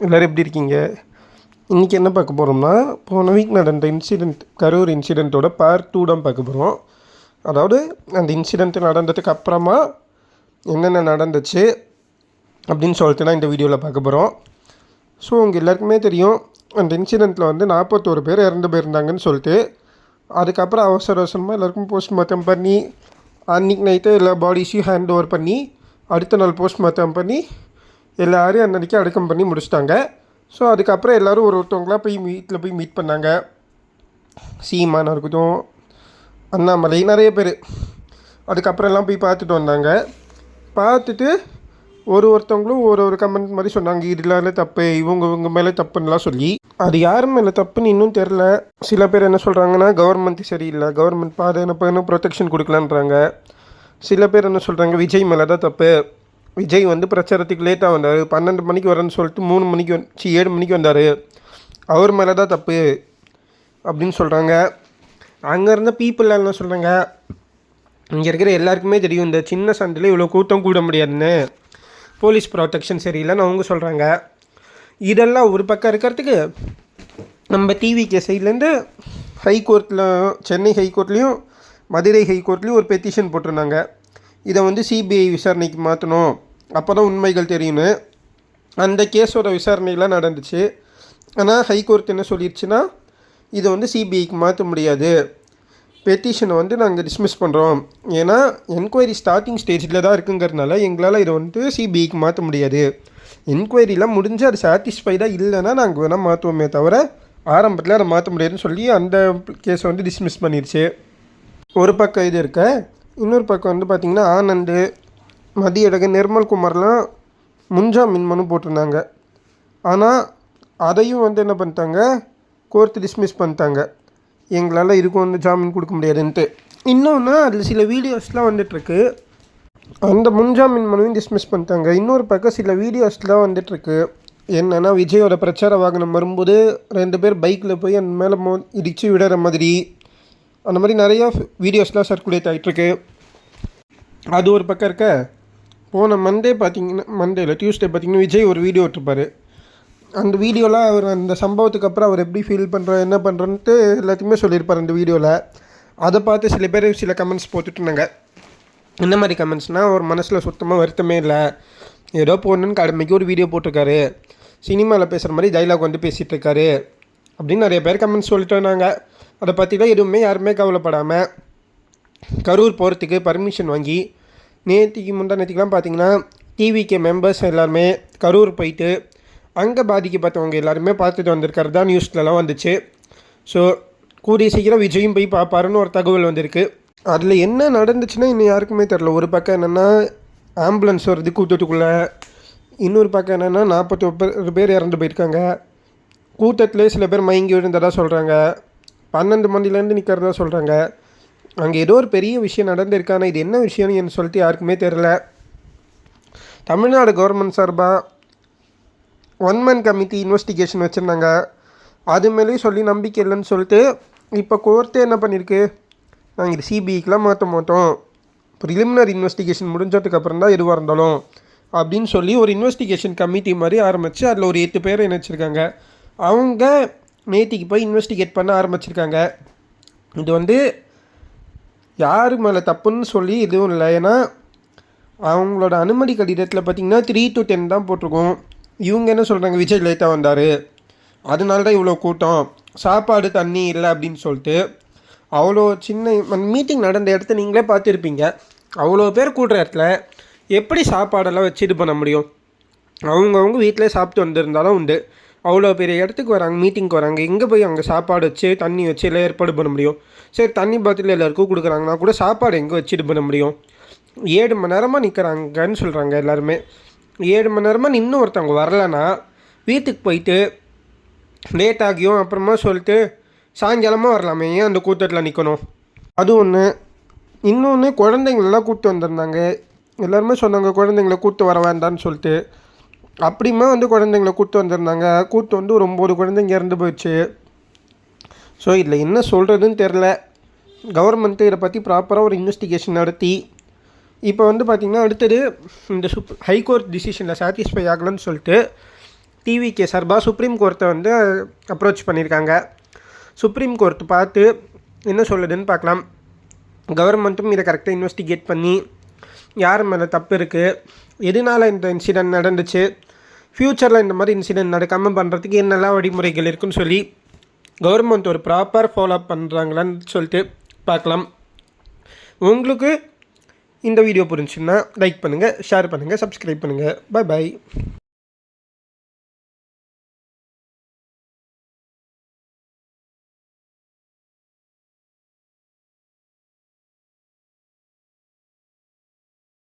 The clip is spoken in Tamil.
எல்லோரும் எப்படி இருக்கீங்க? இன்றைக்கி என்ன பார்க்க போகிறோம்னா போன வீக் நடந்த இன்சிடெண்ட் கரூர் இன்சிடெண்ட்டோட பார்ட் டூ தான் பார்க்க போகிறோம் அதாவது அந்த இன்சிடெண்ட்டு நடந்ததுக்கு அப்புறமா என்னென்ன நடந்துச்சு அப்படின்னு சொல்லிட்டு தான் இந்த வீடியோவில் பார்க்க போகிறோம் ஸோ உங்கள் எல்லாருக்குமே தெரியும் அந்த இன்சிடெண்ட்டில் வந்து நாற்பத்தோரு பேர் இறந்து போயிருந்தாங்கன்னு சொல்லிட்டு அதுக்கப்புறம் அவசர அவசரமாக எல்லாருக்கும் போஸ்ட்மார்ட்டம் பண்ணி அன்றைக்கி நைட்டு எல்லா பாடிஸையும் ஹேண்ட் ஓவர் பண்ணி அடுத்த நாள் போஸ்ட்மார்ட்டம் பண்ணி எல்லோரும் அன்னைக்கு அடக்கம் பண்ணி முடிச்சிட்டாங்க. ஸோ அதுக்கப்புறம் எல்லோரும் ஒரு ஒருத்தவங்களாம் போய் வீட்டில் போய் மீட் பண்ணாங்க. சீமானாக இருக்கட்டும் அண்ணாமலை நிறைய பேர். அதுக்கப்புறம்லாம் போய் பார்த்துட்டு வந்தாங்க. பார்த்துட்டு ஒரு ஒருத்தவங்களும் ஒரு ஒரு கமெண்ட் மாதிரி சொன்னாங்க. இதில் தப்பு இவங்க இவங்க மேலே தப்புன்னெலாம் சொல்லி. அது யார் மேலே தப்புன்னு இன்னும் தெரில சில பேர் என்ன சொல்கிறாங்கன்னா கவர்மெண்ட் சரியில்லை கவர்மெண்ட் பாதுகாப்பு என்ன ப்ரொடெக்ஷன் கொடுக்கலான்றாங்க. சில பேர் என்ன சொல்கிறாங்க விஜய் மேலே தான் தப்பு. விஜய் வந்து பிரச்சாரத்துக்கு லேட்டாக வந்தார். பன்னெண்டு மணிக்கு வரேன்னு சொல்லிட்டு மூணு மணிக்கு வந்து சி ஏழு மணிக்கு வந்தார். அவர் மேலே தான் தப்பு அப்படின்னு சொல்கிறாங்க அங்கே இருந்த பீப்புள் என்ன சொல்கிறாங்க இங்கே இருக்கிற எல்லாருக்குமே தெரியும் இந்த சின்ன சண்டையில் இவ்வளோ கூட்டம் கூட முடியாதுன்னு. போலீஸ் ப்ரொடெக்ஷன் சரியில்லைன்னு அவங்க சொல்கிறாங்க இதெல்லாம் ஒரு பக்கம் இருக்கிறதுக்கு நம்ம டிவிகே சைட்லேருந்து ஹைகோர்ட்டில் சென்னை ஹைகோர்ட்லேயும் மதுரை ஹைகோர்ட்லேயும் ஒரு பெட்டிஷன் போட்டிருந்தாங்க. இதை வந்து சிபிஐ விசாரணைக்கு மாற்றணும் அப்போ தான் உண்மைகள் தெரியும்னு. அந்த கேஸோட விசாரணையெல்லாம் நடந்துச்சு. ஆனால் ஹைகோர்ட் என்ன சொல்லிடுச்சுன்னா இதை வந்து சிபிஐக்கு மாற்ற முடியாது. பெட்டிஷனை வந்து நாங்கள் டிஸ்மிஸ் பண்ணுறோம் ஏன்னா என்கொயரி ஸ்டார்டிங் ஸ்டேஜில் தான் இருக்குங்கிறதுனால எங்களால் இதை வந்து சிபிஐக்கு மாற்ற முடியாது. என்கொயரிலாம் முடிஞ்சு அது சாட்டிஸ்ஃபைடாக இல்லைன்னா நாங்கள் வேணால் மாற்றுவோமே தவிர ஆரம்பத்தில் அதை மாற்ற முடியாதுன்னு சொல்லி அந்த கேஸை வந்து டிஸ்மிஸ் பண்ணிடுச்சு ஒரு பக்கம் இது இருக்க. இன்னொரு பக்கம் வந்து பார்த்திங்கன்னா ஆனந்து மதியழகு நிர்மல்குமார்லாம் முன்ஜாமீன் மனு போட்டிருந்தாங்க. ஆனால் அதையும் வந்து என்ன பண்ணிட்டாங்க? கோர்த்து டிஸ்மிஸ் பண்ணிட்டாங்க. எங்களால் இருக்கும் வந்து ஜாமீன் கொடுக்க முடியாதுன்ட்டு. இன்னொன்று அதில் சில வீடியோஸ்லாம் வந்துட்டுருக்கு. அந்த முன்ஜாமீன் மனுவையும் டிஸ்மிஸ் பண்ணிட்டாங்க. இன்னொரு பக்கம் சில வீடியோஸ்லாம் வந்துட்டுருக்கு. என்னென்னா விஜயோட பிரச்சார வாகனம் வரும்போது ரெண்டு பேர் பைக்கில் போய் அந்த மேலே மோ இடித்து விடுற மாதிரி. அந்த மாதிரி நிறையா வீடியோஸ்லாம் சர்க்குலேட் ஆகிட்டுருக்கு அது ஒரு பக்கம் இருக்க போன மண்டே பார்த்தீங்கன்னா மண்டேல டியூஸ்டே பார்த்தீங்கன்னா விஜய் ஒரு வீடியோ விட்டுருப்பாரு. அந்த வீடியோவில் அவர் அந்த சம்பவத்துக்கு அப்புறம் அவர் எப்படி ஃபீல் பண்ணுறோம் என்ன பண்ணுறன்ட்டு எல்லாத்தையுமே சொல்லியிருப்பார் அந்த வீடியோவில் அதை பார்த்து சில பேர் சில கமெண்ட்ஸ் போட்டுட்டு இருந்தாங்க. என்ன மாதிரி கமெண்ட்ஸ்னால் ஒரு மனசில் சுத்தமாக வருத்தமே இல்லை. ஏதோ போகணுன்னு கடமைக்கு ஒரு வீடியோ போட்டிருக்காரு. சினிமாவில் பேசுகிற மாதிரி டைலாக் வந்து பேசிகிட்டு இருக்காரு. அப்படின்னு நிறைய பேர் கமெண்ட்ஸ் சொல்லிட்டு அதை பற்றிலாம் எதுவுமே யாருமே கவலைப்படாமல் கரூர் போகிறதுக்கு பர்மிஷன் வாங்கி நேற்றுக்கு முந்தா நேற்றுக்கெலாம் பார்த்தீங்கன்னா டிவிகே மெம்பர்ஸ் எல்லாருமே கரூர் போயிட்டு அங்கே பாதிக்கப்பட்டவங்க எல்லாருமே பார்த்துட்டு வந்திருக்கிறது தான் நியூஸ்லலாம் வந்துச்சு. ஸோ கூடிய சீக்கிரம் விஜயும் போய் பார்ப்பாருன்னு ஒரு தகவல் வந்திருக்கு. அதில் என்ன நடந்துச்சுன்னா இன்னும் யாருக்குமே தெரில ஒரு பக்கம் என்னென்னா ஆம்புலன்ஸ் வருது கூட்டத்துக்குள்ளே. இன்னொரு பக்கம் என்னென்னா நாற்பத்தொரு பேர் இறந்து போயிருக்காங்க. கூட்டத்திலே சில பேர் மயங்கி விழுந்ததாக சொல்கிறாங்க பன்னெண்டு மணிலேருந்து நிற்கிறதா சொல்கிறாங்க அங்கே ஏதோ ஒரு பெரிய விஷயம் நடந்திருக்கு. ஆனால் இது என்ன விஷயம்னு சொல்லிட்டு யாருக்குமே தெரில தமிழ்நாடு கவர்மெண்ட் சார்பாக ஒன் மேன் கமிட்டி இன்வெஸ்டிகேஷன் வச்சுருந்தாங்க. அது மேலேயும் சொல்லி நம்பிக்கை இல்லைன்னு சொல்லிட்டு இப்போ கோர்ட்டே என்ன பண்ணியிருக்கு நாங்கள் இது சிபிஐக்கெலாம் மாற்ற மாட்டோம். ப்ரிலிமினரி இன்வெஸ்டிகேஷன் முடிஞ்சதுக்கப்புறம் தான் எதுவாக இருந்தாலும் அப்படின்னு சொல்லி ஒரு இன்வெஸ்டிகேஷன் கமிட்டி மாதிரி ஆரம்பித்து அதில் ஒரு எட்டு பேர் இணைச்சிருக்காங்க. அவங்க நேத்திக்கு போய் இன்வெஸ்டிகேட் பண்ண ஆரம்பிச்சிருக்காங்க. இது வந்து யார் மேலே தப்புன்னு சொல்லி எதுவும் இல்லை. ஏன்னா அவங்களோட அனுமதி கடிதத்தில் பார்த்திங்கன்னா த்ரீ டு டென் தான் போட்டிருக்கோம். இவங்க என்ன சொல்கிறாங்க விஜய் லேட்டாக வந்தார். அதனால தான் இவ்வளோ கூட்டம். சாப்பாடு தண்ணி இல்லை அப்படின்னு சொல்லிட்டு அவ்வளோ சின்ன மீட்டிங் நடந்த இடத்த நீங்களே பார்த்துருப்பீங்க. அவ்வளோ பேர் கூடுற இடத்துல எப்படி சாப்பாடெல்லாம் வச்சு இது பண்ண முடியும்? அவங்கவுங்க வீட்டிலே சாப்பிட்டு வந்திருந்தாலும் உண்டு. அவ்வளோ பெரிய இடத்துக்கு வராங்க மீட்டிங்க்கு வராங்க. எங்கே போய் அங்கே சாப்பாடு வச்சு தண்ணி வச்சு எல்லாம் ஏற்பாடு பண்ண முடியும். சரி தண்ணி பாத்தியில் எல்லாருக்கும் கொடுக்குறாங்கன்னா கூட சாப்பாடு எங்கே வச்சுட்டு பண்ண முடியும்? ஏழு மணி நேரமாக நிற்கிறாங்கன்னு சொல்கிறாங்க எல்லாருமே. ஏழு மணி நேரமாக நின்று ஒருத்தவங்க வரலன்னா வீட்டுக்கு போயிட்டு லேட் ஆகியும் அப்புறமா சொல்லிட்டு சாயங்காலமாக வரலாமே ஏன் அந்த கூட்டத்தில் நிற்கணும் அது ஒன்று இன்னொன்று குழந்தைங்களெல்லாம் கூப்பிட்டு வந்திருந்தாங்க. எல்லாருமே சொன்னாங்க குழந்தைங்கள கூப்பிட்டு வர வேண்டான்னு சொல்லிட்டு. அப்படியுமே வந்து குழந்தைங்கள கூப்பிட்டு வந்திருந்தாங்க. கூப்பிட்டு வந்து ஒரு ஒம்பது குழந்தைங்க இறந்து போயிடுச்சு. ஸோ இதில் என்ன சொல்கிறதுன்னு தெரில கவர்மெண்ட்டு இதை பற்றி ப்ராப்பராக ஒரு இன்வெஸ்டிகேஷன் நடத்தி. இப்போ வந்து பார்த்திங்கன்னா அடுத்தது இந்த சுப் ஹைகோர்ட் டிசிஷனில் சாட்டிஸ்ஃபை ஆகலன்னு சொல்லிட்டு டிவிகே சார்பாக சுப்ரீம் கோர்ட்டை வந்து அப்ரோச் பண்ணியிருக்காங்க. சுப்ரீம் கோர்ட் பார்த்து என்ன சொல்லுதுன்னு பார்க்கலாம். கவர்மெண்ட்டும் இதை கரெக்டாக இன்வெஸ்டிகேட் பண்ணி யார் மேலே தப்பு இருக்குது எதனால் இந்த இன்சிடெண்ட் நடந்துச்சு? ஃப்யூச்சரில் இந்த மாதிரி இன்சிடெண்ட் நடக்காமல் பண்ணுறதுக்கு என்னெல்லாம் வழிமுறைகள் இருக்குன்னு சொல்லி கவர்மெண்ட் ஒரு ப்ராப்பர் ஃபாலோ பண்ணுறாங்களான்னு சொல்லிட்டு பார்க்கலாம். உங்களுக்கு இந்த வீடியோ புரிஞ்சுன்னா லைக் பண்ணுங்கள் ஷேர் பண்ணுங்கள் சப்ஸ்கிரைப் பண்ணுங்கள் பாய் பாய்